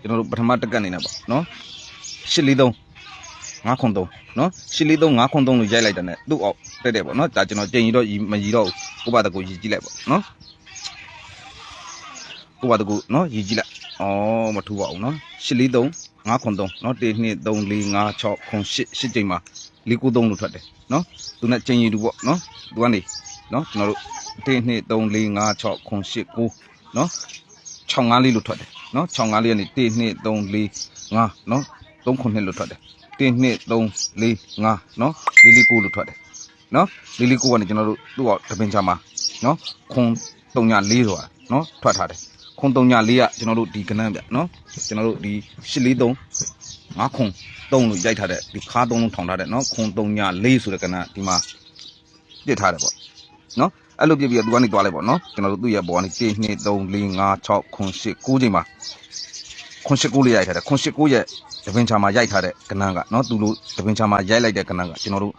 ကျွန်တော်တို့ပထမတက်ကတ်နေနေပေါ့နော်843 903နော်843 903လို့ရိုက်လိုက်တာ ਨੇ သူ့အောက်တက်တယ်ပေါ့နော်ဒါကျွန်တော်ကြင်ရီတော့မရီတော့ဘူးကိုပါတကူရီကြည့်လိုက်ပေါ့နော်ကိုပါတကူနော်ရီကြည့်လိုက်ဩမထူပါဘူးနော်843 903နော်1 2 3 4 5 6 9 8 8ချိန်မှာ493လို့ထွက်တယ်နော်သူနဲ့ကြင်ရီတူပေါ့နော်သူကနေနော်ကျွန်တော်တို့1 2 3 4 5 6 9 8 9နော်6 5လေးလို့ထွက်တယ် နော်6 5လေးကနေ1 2 3 4 5နော်3ခုနှစ်လို့ထွက်တယ်1 2 3 4 5နော်လီလီကိုလို့ထွက်တယ်နော်လီလီကိုကနေကျွန်တော်တို့သူ့အောက်တပင်ချာမှာနော်ခွန်304ဆိုတာနော်ထွက်ထားတယ်ခွန်304ကကျွန်တော်တို့ဒီကနန်းဗျနော်ကျွန်တော်တို့ဒီ843 5ခွန်3လို့ရိုက်ထားတဲ့ဒီခါ3လုံးထောင်ထားတဲ့နော်ခွန်304ဆိုတဲ့ကနန်းဒီမှာပြစ်ထားတယ်ပေါ့နော် အဲ့လိုပြစ်ပြီးတော့သူကနေတွားလိုက်ပေါ့နော်ကျွန်တော်တို့သူ့ရဲ့ဘောကနေ1 2 3 4 5 6ခွန်8 9ချိန်မှာခွန်8 9လေးရိုက်ထားတယ်ခွန်8 9ရဲ့တပင်ချာမှာရိုက်ထားတဲ့ကနန်းကနော်သူတို့တပင်ချာမှာရိုက်လိုက်တဲ့ကနန်းကကျွန်တော်တို့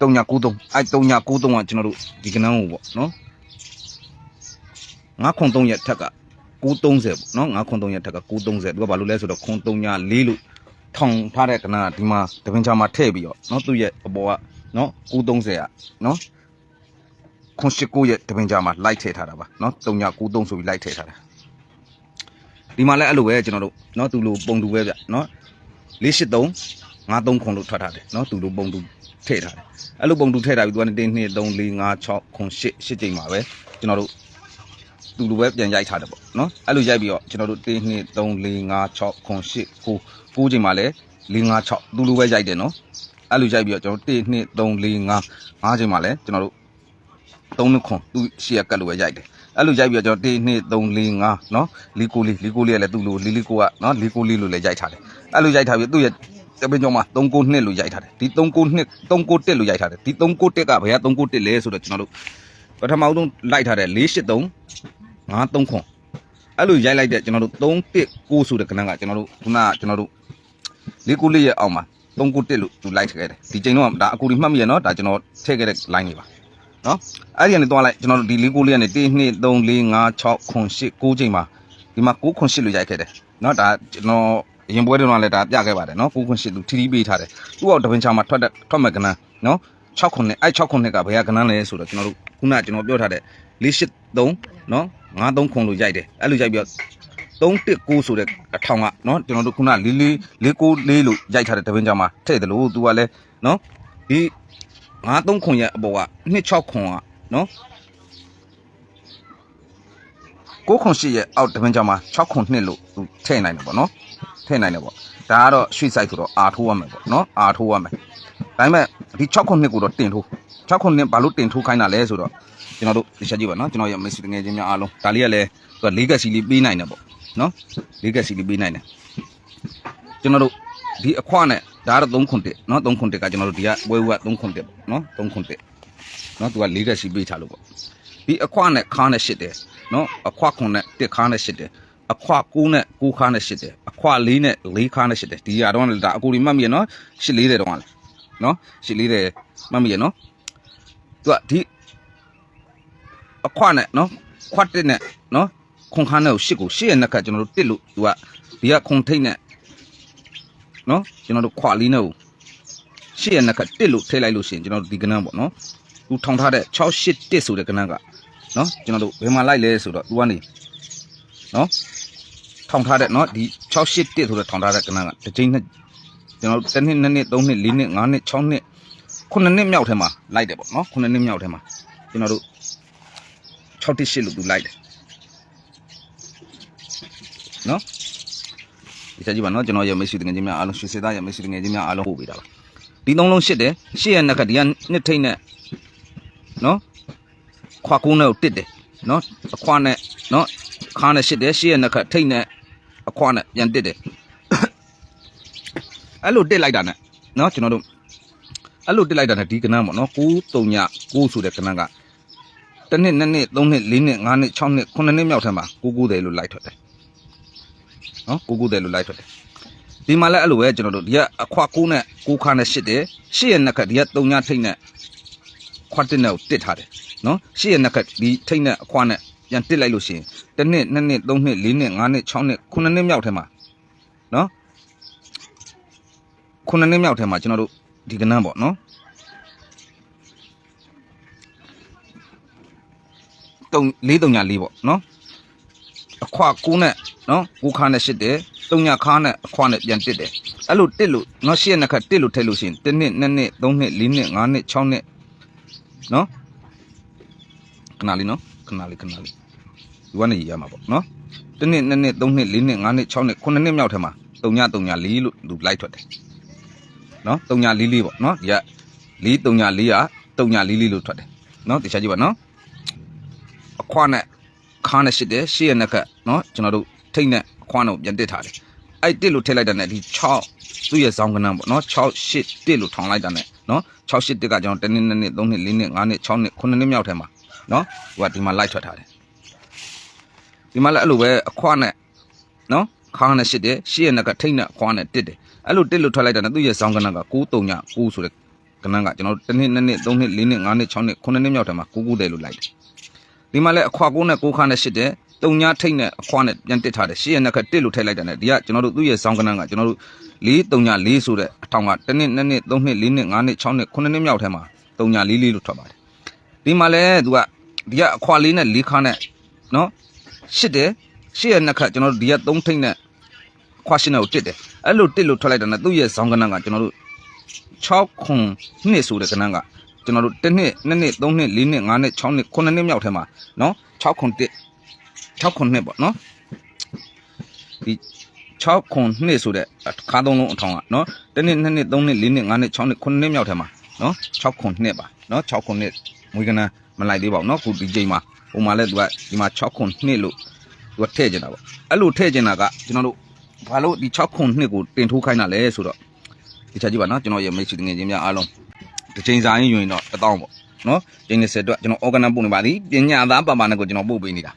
3993အဲ့3993ကကျွန်တော်တို့ဒီကနန်းကိုပေါ့နော်903ရဲ့ထက်က930ပေါ့နော်903ရဲ့ထက်က930သူကဘာလို့လဲဆိုတော့934လို့ထောင်ထားတဲ့ကနန်းကဒီမှာတပင်ချာမှာထည့်ပြီးတော့နော်သူ့ရဲ့အပေါ်ကနော်930 ကနော်989ရဲ့တပင်ချာမှာလိုက်ထည့်ထားတာပါနော်3993ဆိုပြီးလိုက်ထည့်ထားတာ ဒီမှာလည်းအဲ့လိုပဲကျွန်တော်တို့เนาะသူလိုပုံတူပဲဗျเนาะ483 53ခွန်လို့ထွက်ထားတယ်เนาะသူလိုပုံတူထည့်ထားတယ်အဲ့လိုပုံတူထည့်ထားပြီးသူကနေ1 2 3 4 5 6ခွန်8 8ချိန်မှာပဲကျွန်တော်တို့သူလိုပဲပြန်ရိုက်ထားတယ်ပေါ့เนาะအဲ့လိုရိုက်ပြီးတော့ကျွန်တော်တို့1 2 3 4 5 6ခွန်8 9 9ချိန်မှာလည်း4 5 6သူလိုပဲရိုက်တယ်เนาะအဲ့လိုရိုက်ပြီးတော့ကျွန်တော်1 2 3 4 5 5ချိန်မှာလည်းကျွန်တော်တို့ 3နှစ်ခွန်သူရှေ့ကကတ်လို့ပဲရိုက်တယ်အဲ့လိုရိုက်ပြီးတော့ကျွန်တော်1 2 3 4 5နော်လီကိုလီလီကိုလီကလည်းသူ့လိုလီလီကိုကနော်လီကိုလီလို့လည်းရိုက်ထားတယ်အဲ့လိုရိုက်ထားပြီးသူ့ရဲ့တပင်းကျော်မှာ392လို့ရိုက်ထားတယ်ဒီ392 391လို့ရိုက်ထားတယ်ဒီ391ကဘယ်က391လဲဆိုတော့ကျွန်တော်တို့ပထမဆုံးလိုက်ထားတဲ့483 930ခွန်အဲ့လိုရိုက်လိုက်တဲ့ကျွန်တော်တို့319ဆိုတဲ့ခဏကကျွန်တော်တို့ခုနကကျွန်တော်တို့လေးကိုလေးရဲ့အောက်မှာ391လို့သူလိုက်ခဲ့တယ်ဒီချိန်တော့ဒါအကူဒီမှတ်မိရနော်ဒါကျွန်တော်ထည့်ခဲ့တဲ့ line တွေပါ နော်အဲ့ဒီကနေသွားလိုက်ကျွန်တော်တို့ဒီလေးကိုလေးကနေ1 2 3 4 5 6ခွန်8 9ချိန်မှာဒီမှာ9ခွန်8လို့ရိုက်ခဲ့တယ်နော်ဒါကျွန်တော်အရင်ပွဲတုန်းကလည်းဒါပြခဲ့ပါတယ်နော်9ခွန်8သူထီထီပေးထားတယ်သူ့အောက်တပင်ချာမှာထွက်တဲ့ထွက်မဲ့ကနန်းနော်6ခွန်နဲ့အဲ့6ခွန်နဲ့ကဘယ်ကကနန်းလဲဆိုတော့ကျွန်တော်တို့ခုနကကျွန်တော်ပြောထားတဲ့483နော်53ခွန်လို့ရိုက်တယ်အဲ့လိုရိုက်ပြီးတော့319ဆိုတဲ့အထောင်ကနော်ကျွန်တော်တို့ခုနလေးလေးလေးကိုလေးလို့ရိုက်ထားတဲ့တပင်ချာမှာထည့်တယ်လို့သူကလည်းနော်ဒီ 53ခွန်ရဲ့အပေါ်က26ခွန်ကနော်9ခွန်8ရဲ့အောက်တပင်ချာမှာ6ခွန်2လို့သူထည့်နိုင်တယ်ပေါ့နော်ထည့်နိုင်တယ်ပေါ့ဒါကတော့ရွှေဆိုင်ဆိုတော့အာထိုးရမယ်ပေါ့နော်အာထိုးရမယ်ဒါပေမဲ့ဒီ6ခွန်2ကိုတော့တင်ထိုး6ခွန်2ဘာလို့တင်ထိုးခိုင်းတာလဲဆိုတော့ကျွန်တော်တို့ဒီချက်ကြည့်ပါနော်ကျွန်တော်ရဲ့ message တငယ်ချင်းများအားလုံးဒါလေးကလည်းသူက legacy လေးပေးနိုင်တယ်ပေါ့နော် legacy လေးပေးနိုင်တယ်ကျွန်တော်တို့ဒီအခွနဲ့ ဒါကတော့3ခွန်1နော်3ခွန်1ကကျွန်တော်တို့ဒီကဝဲဝဲ3ခွန်1ပေါ့နော်3ခွန်1နော်သူက legacy ပေးထားလို့ပေါ့ဒီအခွနဲ့ခါနဲ့ရှစ်တယ်နော်အခွခွန်နဲ့1ခါနဲ့ရှစ်တယ်အခွ9နဲ့9ခါနဲ့ရှစ်တယ်အခွ4နဲ့4ခါနဲ့ရှစ်တယ်ဒီရတော့လည်းဒါအကူဒီမှတ်မိရနော်ရှစ်လေးတယ်တော့လေနော်ရှစ်လေးတယ်မှတ်မိရနော်သူကဒီအခွနဲ့နော်ခွတ်တဲ့နဲ့နော်ခွန်ခါနဲ့ကိုရှစ်ကိုရှစ်ရဲ့နှက်ကကျွန်တော်တို့တစ်လို့သူကဒီကခွန်ထိတ်နဲ့ နော်ကျွန်တော်တို့ခွာလေးနဲ့ကိုရှစ်ရဲ့နှက်ကတစ်လို့ထိတ်လိုက်လို့ရှိရင်ကျွန်တော်တို့ဒီကနန်းပေါ့နော်သူထောင်ထားတဲ့681ဆိုတဲ့ကနန်းကနော်ကျွန်တော်တို့ဘယ်မှာလိုက်လဲဆိုတော့သူကနေနော်ထောင်ထားတဲ့နော်ဒီ681ဆိုတဲ့ထောင်ထားတဲ့ကနန်းကတစ်ချိန်နဲ့ကျွန်တော်တို့တစ်နှစ်နှစ်နှစ်သုံးနှစ်လေးနှစ်ငါးနှစ်6နှစ်ခုနှစ်နှစ်မြောက်ထဲမှာလိုက်တယ်ပေါ့နော်ခုနှစ်နှစ်မြောက်ထဲမှာကျွန်တော်တို့618လို့သူလိုက်တယ်နော် ဒီချက်ကြည့်ပါနော်ကျွန်တော်ရဲ့မိတ်ဆွေတငယ်ချင်းများအားလုံးရွှေစေသားရဲ့မိတ်ဆွေတငယ်ချင်းများအားလုံးပို့ပေးတာပါဒီသုံးလုံးရှစ်တယ်ရှစ်ရဲ့နှက်ကဒီကနှစ်ထိတ်နဲ့နော်ခွာကုန်းနဲ့ကိုတစ်တယ်နော်အခွာနဲ့နော်ခါနဲ့ရှစ်တယ်ရှစ်ရဲ့နှက်ကထိတ်နဲ့အခွာနဲ့ပြန်တစ်တယ်အဲ့လိုတစ်လိုက်တာနဲ့နော်ကျွန်တော်တို့အဲ့လိုတစ်လိုက်တာနဲ့ဒီကနန်းပေါ့နော်9 3ည9ဆိုတဲ့ကနန်းကတစ်နှစ်နှစ်နှစ်သုံးနှစ်လေးနှစ်ငါးနှစ်6နှစ်9နှစ်မြောက်ထက်မှာ9 9တယ်လို့လိုက်ထွက်တယ် နော်9 9တယ်လို့လိုက်ထွက်တယ်ဒီမှာလည်းအဲ့လိုပဲကျွန်တော်တို့ဒီကအခွာ9နဲ့9ခါနဲ့ရှစ်တယ်ရှစ်ရဲ့နှက်ကဒီက3ညထိတ်နဲ့ခွတ်တက်နဲ့ကိုတစ်ထားတယ်နော်ရှစ်ရဲ့နှက်ကဒီထိတ်နဲ့အခွာနဲ့ပြန်တစ်လိုက်လို့ရှိရင်တစ်နှစ်နှစ်နှစ်သုံးနှစ်လေးနှစ်ငါးနှစ်၆နှစ်ခုနှစ်နှစ်မြောက်ထဲမှာနော်ခုနှစ်နှစ်မြောက်ထဲမှာကျွန်တော်တို့ဒီကနန်းပေါ့နော်တုံလေးတုံညာလေးပေါ့နော်အခွကိုးနဲ့ နော်ကိုးခါနဲ့ရှစ်တယ်တုံညာခါနဲ့အခွနဲ့ပြန်တစ်တယ်အဲ့လိုတစ်လို့နော်ရှစ်ရက်နှစ်ခါတစ်လို့ထည့်လို့ရှိရင်တစ်နှစ်နှစ်နှစ်သုံးနှစ်လေးနှစ်ငါးနှစ်၆နှစ်နော်ခဏလေးနော်ခဏလေးခဏလေးဒီကနေရမှာပေါ့နော်တစ်နှစ်နှစ်နှစ်သုံးနှစ်လေးနှစ်ငါးနှစ်၆နှစ်ခုနှစ်နှစ်မြောက်ထဲမှာတုံညာတုံညာလေးလို့သူလိုက်ထွက်တယ်နော်တုံညာလေးလေးပေါ့နော်ဒီကလေးတုံညာလေးကတုံညာလေးလေးလို့ထွက်တယ်နော်တခြားကြည့်ပါနော်အခွားနဲ့ခါနဲ့ရှစ်တယ်ရှစ်ရဲ့နဲ့ကနော်ကျွန်တော်တို့ ထိတ်နဲ့အခွားနဲ့ပြန်တစ်ထားတယ်အဲ့တစ်လို့ထည့်လိုက်တာနဲ့ဒီ6သူ့ရဲ့ဇောင်းကနန်းပေါ့နော်6 8တစ်လို့ထောင်လိုက်တာနဲ့နော်6 8တစ်ကကျွန်တော်တစ်နှစ်နှစ်နှစ်သုံးနှစ်လေးနှစ်ငါးနှစ်6နှစ်9နှစ်မြောက်ထဲမှာနော်ဟိုကဒီမှာလိုက်ထွက်ထားတယ်ဒီမှာလည်းအဲ့လိုပဲအခွားနဲ့နော်ခါနဲ့ရှစ်တယ်ရှစ်ရဲ့နဲ့ကထိတ်နဲ့အခွားနဲ့တစ်တယ်အဲ့လိုတစ်လို့ထွက်လိုက်တာနဲ့သူ့ရဲ့ဇောင်းကနန်းက9 3ည9ဆိုတဲ့ကနန်းကကျွန်တော်တို့တစ်နှစ်နှစ်နှစ်သုံးနှစ်လေးနှစ်ငါးနှစ်6နှစ်9နှစ်မြောက်ထဲမှာ9 9တယ်လို့လိုက်တယ်ဒီမှာလည်းအခွာကိုးနဲ့ကိုးခါနဲ့ရှစ်တယ် တုံညာထိတ်နဲ့အခွာနဲ့ပြန်တစ်ထားတယ်ရှစ်ရဲ့နဲ့ကတစ်လို့ထည့်လိုက်တာနဲ့ဒီကကျွန်တော်တို့သူ့ရဲ့ဇောင်းကနန်းကကျွန်တော်တို့လေးတုံညာလေးဆိုတဲ့အထောင်ကတစ်နှစ်နှစ်နှစ်သုံးနှစ်လေးနှစ်ငါးနှစ်၆နှစ်ခုနှစ်နှစ်မြောက်ထဲမှာတုံညာလေးလေးလို့ထွက်ပါတယ်ဒီမှာလည်းသူကဒီကအခွာလေးနဲ့လေးခါနဲ့နော်ရှစ်တယ်ရှစ်ရဲ့နဲ့ကကျွန်တော်တို့ဒီကသုံးထိတ်နဲ့ခွာရှင်းနဲ့ကိုတစ်တယ်အဲ့လိုတစ်လို့ထွက်လိုက်တာနဲ့သူ့ရဲ့ဇောင်းကနန်းကကျွန်တော်တို့6ခွန်နှစ်ဆိုတဲ့ကနန်းကကျွန်တော်တို့တစ်နှစ်နှစ်နှစ်သုံးနှစ်လေးနှစ်ငါးနှစ်6နှစ်9နှစ်မြောက်ထဲမှာနော်6ခွန်တစ် 6ခွန်နှစ်ပေါ့နော်ဒီ6ခွန်နှစ်ဆိုတဲ့ခါသုံးလုံးအထောင်ကနော်တစ်နှစ်နှစ်နှစ်သုံးနှစ်လေးနှစ်ငါးနှစ်6နှစ်9နှစ်မြောက်ထဲမှာနော်6ခွန်နှစ်ပါနော်6ခွန်နှစ်မွေးကနန်းမလိုက်သေးပါဘူးနော်ခုဒီချိန်မှာဟိုမှာလဲသူကဒီမှာ6ခွန်နှစ်လို့သူကထည့်ကျင်တာပေါ့အဲ့လိုထည့်ကျင်တာကကျွန်တော်တို့ဘာလို့ဒီ6ခွန်နှစ်ကိုတင်ထိုးခိုင်းတာလဲဆိုတော့ဒီချက်ကြည့်ပါနော်ကျွန်တော်ရဲ့မိတ်ဆွေငယ်ချင်းများအားလုံးတစ်ချိန်စာရင်ယူရင်တော့တစ်တောင်းပေါ့နော်ချိန်20အတွက်ကျွန်တော် organ ပို့နေပါသည်ပညာသားပါပါနဲ့ကိုကျွန်တော်ပို့ပေးနေတာ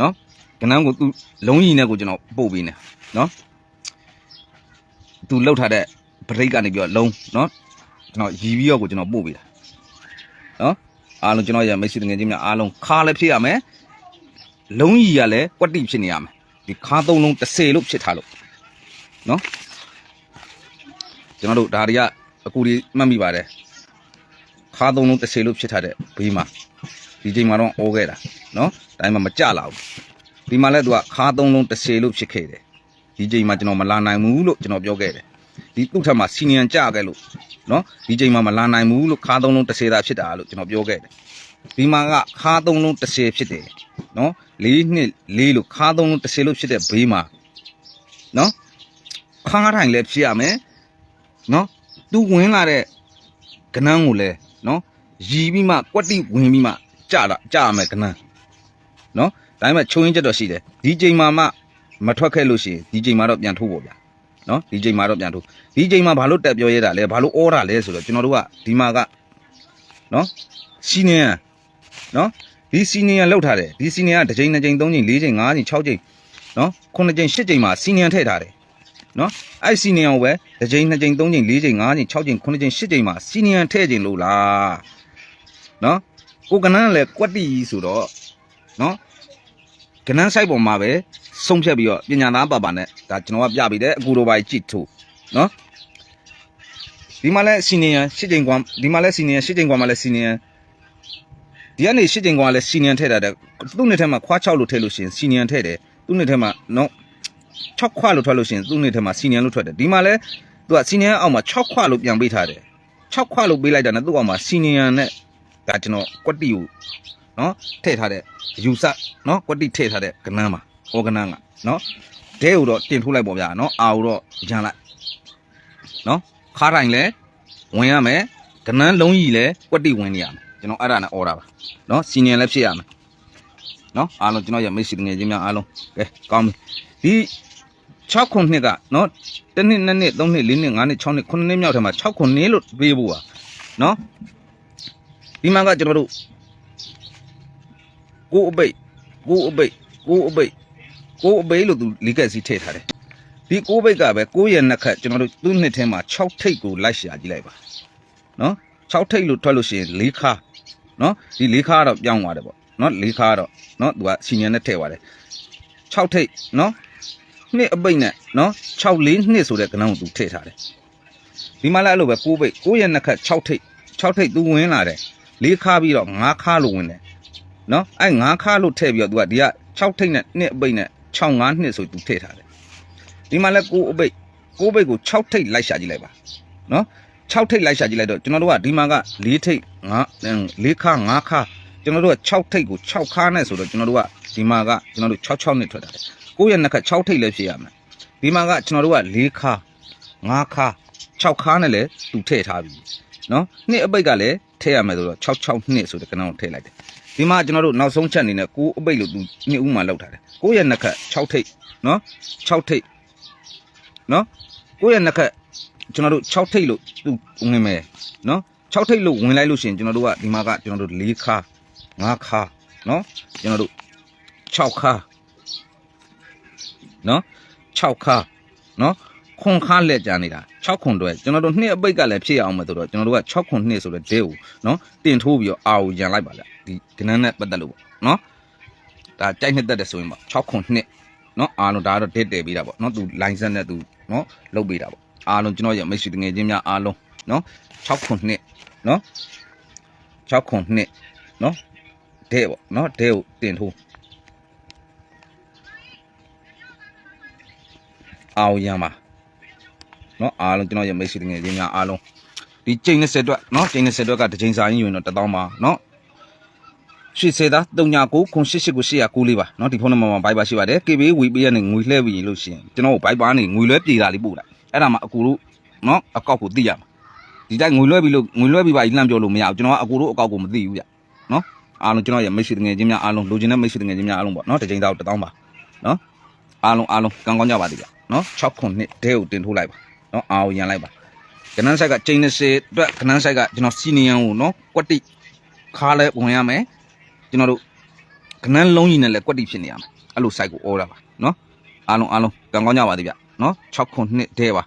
နော်ကနန်းကိုသူလုံးကြီးနဲ့ကိုကျွန်တော်ပို့ပေးနေနော်သူလှုပ်ထားတဲ့ break ကနေပြီးတော့လုံးနော်ကျွန်တော်ရီပြီးတော့ကိုကျွန်တော်ပို့ပေးတာနော်အားလုံးကျွန်တော်ရဲ့မိတ်ဆွေငယ်ချင်းများအားလုံးခါလည်းဖြစ်ရမယ်လုံးကြီးကလည်းကွက်တိဖြစ်နေရမယ်ဒီခါသုံးလုံး30လို့ဖြစ်ထားလို့နော်ကျွန်တော်တို့ဒါတွေကအကူတွေမှတ်မိပါတယ်ခါသုံးလုံးတစ်စေလို့ဖြစ်ထားတဲ့ဘေးမှာဒီချိန်မှာတော့အောခဲ့တာနော် ဒါပေမဲ့မကြလာဘူးဒီမှာလဲသူကခါသုံးလုံးတစ်စေလို့ဖြစ်ခဲ့တယ်ဒီချိန်မှာကျွန်တော်မလာနိုင်ဘူးလို့ကျွန်တော်ပြောခဲ့တယ်ဒီသူ့ထက်မှာစီနီယံကြခဲ့လို့နော်ဒီချိန်မှာမလာနိုင်ဘူးလို့ခါသုံးလုံးတစ်စေသာဖြစ်တာလို့ကျွန်တော်ပြောခဲ့တယ်ဒီမှာကခါသုံးလုံးတစ်စေဖြစ်တယ်နော်လေးနှစ်လေးလို့ခါသုံးလုံးတစ်စေလို့ဖြစ်တဲ့ဘေးမှာနော်ခါထိုင်လည်းဖြစ်ရမယ်နော်သူဝင်လာတဲ့ကနန်းကိုလည်းနော်ရီပြီးမှကွက်တိဝင်ပြီးမှကြတာကြရမယ်ကနန်း နော်ဒါပေမဲ့ချုံရင်းချက်တော့ရှိတယ်ဒီချိန်မှာမှမထွက်ခဲ့လို့ရှိရင်ဒီချိန်မှာတော့ပြန်ထိုးပေါ့ဗျာနော်ဒီချိန်မှာတော့ပြန်ထိုးဒီချိန်မှာဘာလို့တက်ပြောရတာလဲဘာလို့အောတာလဲဆိုတော့ကျွန်တော်တို့ကဒီမှာကနော်စီနီယံနော်ဒီစီနီယံလောက်ထားတယ်ဒီစီနီယံကတစ်ချိန်နှစ်ချိန်သုံးချိန်လေးချိန်ငါးချိန်၆ချိန်နော်ခုနှစ်ချိန်ရှစ်ချိန်မှာစီနီယံထည့်ထားတယ်နော်အဲ့စီနီယံကိုပဲတစ်ချိန်နှစ်ချိန်သုံးချိန်လေးချိန်ငါးချိန်၆ချိန်ခုနှစ်ချိန်ရှစ်ချိန်မှာစီနီယံထည့်ချိန်လို့လားနော်ကိုကနန်းလည်းကွက်တီကြီးဆိုတော့နော် ကနန်းဆိုင်ပေါ်မှာပဲဆုံးဖြတ်ပြီးတော့ပညာသားပါပါနဲ့ဒါကျွန်တော်ကပြပြီးတယ်အကူတော်ပါကြည့်ထို့နော်ဒီမှာလဲစီနီယံရှစ်ချိန်ကွာဒီမှာလဲစီနီယံရှစ်ချိန်ကွာမှာလဲစီနီယံဒီကနေရှစ်ချိန်ကွာလဲစီနီယံထည့်တာတဲ့သူ့နှစ်ထဲမှာခွား6လို့ထည့်လို့ရှိရင်စီနီယံထည့်တယ်သူ့နှစ်ထဲမှာနော်6ခွလို့ထွက်လို့ရှိရင်သူ့နေ့ထဲမှာစီနီယံလို့ထွက်တယ်ဒီမှာလဲသူကစီနီယံအောက်မှာ6ခွလို့ပြန်ပေးထားတယ်6ခွလို့ပေးလိုက်တာနဲ့သူ့အောက်မှာစီနီယံနဲ့ဒါကျွန်တော်ကွက်တီကို နော်ထည့်ထားတဲ့ယူဆနော်ကွက်တီထည့်ထားတဲ့ကနန်းမှာဟောကနန်းကနော်ဒဲကိုတော့တင်ထိုးလိုက်ပေါ့ဗျာနော်အာကိုတော့ရန်လိုက်နော်ခါတိုင်းလဲဝင်ရမယ်ကနန်းလုံးကြီးလဲကွက်တီဝင်နေရမယ်ကျွန်တော်အဲ့ဒါနဲ့အော်တာပါနော်စီနီယံလည်းဖြစ်ရမယ်နော်အားလုံးကျွန်တော်ရမိတ်ဆွေငယ်ချင်းများအားလုံးကဲကောင်းပြီဒီ6ခုနှစ်ကနော်တစ်နှစ်နှစ်နှစ်သုံးနှစ်လေးနှစ်ငါးနှစ်6နှစ်9နှစ်မြောက်ထဲမှာ6ခုနှစ်လို့ပေးဖို့อ่ะနော်ဒီမှာကကျွန်တော်တို့ ကိုအပိတ်ကိုအပိတ်ကိုအပိတ်ကိုအပိတ်လို့သူလီကက်စီထည့်ထားတယ်ဒီကိုပိတ်ကပဲကိုရဲ့နှစ်ခတ်ကျွန်တော်တို့သူ့နှစ်ထဲမှာ6ထိပ်ကိုလိုက်ရှာကြည့်လိုက်ပါနော်6ထိပ်လို့ထွက်လို့ရှိရင်၄ခါနော်ဒီ၄ခါကတော့ပြောင်းသွားတယ်ပေါ့နော်လေးခါတော့နော်သူကစီနီယံနဲ့ထည့်ပါတယ်6ထိပ်နော်နှစ်အပိတ်နဲ့နော်6လေးနှစ်ဆိုတဲ့ကဏ္ဍကိုသူထည့်ထားတယ်ဒီမှာလည်းအဲ့လိုပဲ6ပိတ်6ရဲ့နှစ်ခတ်6ထိပ်6ထိပ်သူဝင်လာတယ်လေးခါပြီးတော့9ခါလို့ဝင်တယ် နော်အဲ့9ခါလို့ထည့်ပြီးတော့သူကဒီက6ထိပ်နဲ့နှစ်အပိတ်နဲ့6 5နှစ်ဆိုသူထည့်ထားတယ်ဒီမှာလည်း6အပိတ်6ပိတ်ကို6ထိပ်လိုက်ရှာကြည့်လိုက်ပါနော်6ထိပ်လိုက်ရှာကြည့်လိုက်တော့ကျွန်တော်တို့ကဒီမှာက4ထိပ်9 4ခါ9ခါကျွန်တော်တို့က6ထိပ်ကို6ခါနဲ့ဆိုတော့ကျွန်တော်တို့ကဒီမှာကကျွန်တော်တို့6 6နှစ်ထွက်တာတယ်ကိုယ့်ရဲ့နှစ်ခါ6ထိပ်လည်းဖြစ်ရမယ်ဒီမှာကကျွန်တော်တို့က4ခါ9ခါ6ခါနဲ့လည်းသူထည့်ထားပြီနော်နှစ်အပိတ်ကလည်းထည့်ရမယ်ဆိုတော့6 6နှစ်ဆိုတဲ့ကဏ္ဍကိုထည့်လိုက်တယ် ဒီမှာကျွန်တော်တို့နောက်ဆုံးချက်အနေနဲ့ကိုယ်အပိတ်လို့သူနှစ်ဦးမှလောက်ထားတယ်ကိုယ့်ရဲ့နှစ်ခါ6ထိပ်နော်6ထိပ်နော်ကိုယ့်ရဲ့နှစ်ခါကျွန်တော်တို့6ထိပ်လို့သူဝင်မယ်နော်6ထိပ်လို့ဝင်လိုက်လို့ရှိရင်ကျွန်တော်တို့ကဒီမှာကကျွန်တော်တို့4ခါ5ခါနော်ကျွန်တော်တို့6ခါနော်6ခါနော် ခွန်ခါလက်ကြနေတာ6ခွန်တွဲကျွန်တော်တို့နှစ်အပိတ်ကလည်းဖြစ်အောင်မယ်ဆိုတော့ကျွန်တော်တို့က6ခွန်နှစ်ဆိုတဲ့ဒဲကိုနော်တင်ထိုးပြီးတော့အာကိုရန်လိုက်ပါလားဒီကနန်းနဲ့ပတ်သက်လို့ပေါ့နော်ဒါကြိုက်နှစ်သက်တယ်ဆိုရင်ပေါ့6ခွန်နှစ်နော်အားလုံးဒါကတော့ဒစ်တယ်ပြီးတာပေါ့နော်သူ license နဲ့သူနော်လုတ်ပေးတာပေါ့အားလုံးကျွန်တော်ရဲ့မိတ်ဆွေတငယ်ချင်းများအားလုံးနော်6ခွန်နှစ်နော်6ခွန်နှစ်နော်ဒဲပေါ့နော်ဒဲကိုတင်ထိုးအာကိုရန်ပါ နော်အားလုံးကျွန်တော်ရဲ့မိတ်ဆွေငယ်ချင်းများအားလုံးဒီချိန်20အတွက်နော်ချိန်20အတွက်ကတစ်ချိန်စာရင်းယူရင်တော့1000ပါနော်ရှိစေတာ3999 889ပါနော်ဒီဖုန်းနံပါတ်မှာ Viber ရှိပါတယ် KB ဝီပေးရနေငွေလှည့်ပြီးလို့ရှိရင်ကျွန်တော်ကို Viber နေငွေလွှဲပြေတာလေးပို့လိုက်အဲ့ဒါမှအကူတို့နော်အကောက်ကိုသိရမှာဒီတိုင်းငွေလွှဲပြီးလို့ငွေလွှဲပြီးပါလှမ်းပြောလို့မရဘူးကျွန်တော်ကအကူတို့အကောက်ကိုမသိဘူးဗျနော်အားလုံးကျွန်တော်ရဲ့မိတ်ဆွေငယ်ချင်းများအားလုံးလိုချင်တဲ့မိတ်ဆွေငယ်ချင်းများအားလုံးပေါ့နော်တစ်ချိန်သား1000ပါနော်အားလုံးအားလုံးကောင်းကောင်းကြပါသေးဗျနော်6ခုနှစ်ဒဲကိုတင်ထိုးလိုက်ပါ နော်အာကိုရန်လိုက်ပါကနန်းဆိုင်ကချိန်20အတွက်ကနန်းဆိုင်ကကျွန်တော်စီနီယံကိုနော်ကွက်တိခါလဲဝင်ရမယ်ကျွန်တော်တို့ကနန်းလုံးကြီးနဲ့လည်းကွက်တိဖြစ်နေရမယ်အဲ့လို site ကိုအော်တာပါနော်အားလုံးအားလုံးကံကောင်းကြပါသေးဗျနော်6ခုနှစ်တဲပါ